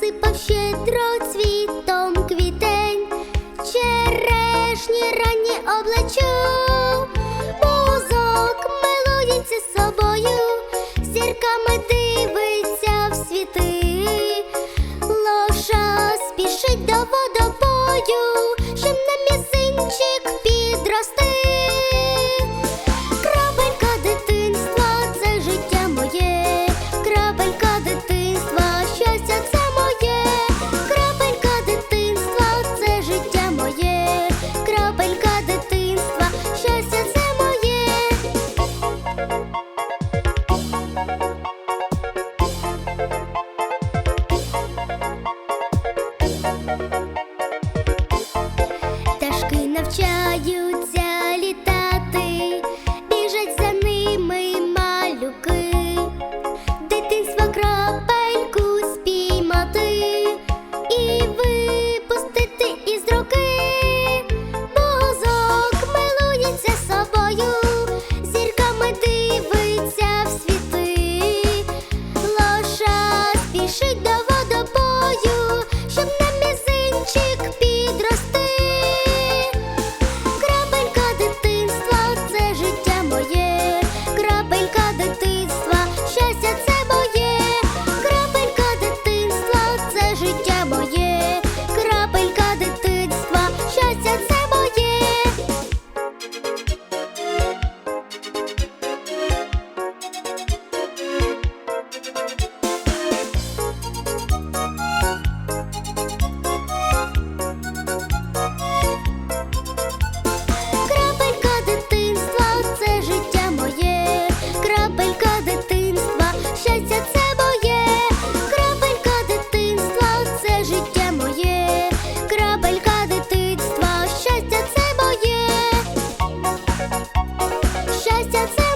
осипав щедро цвітом квітень, черешні ранні облечу, Потім на мізинчик підрости. 悄悄。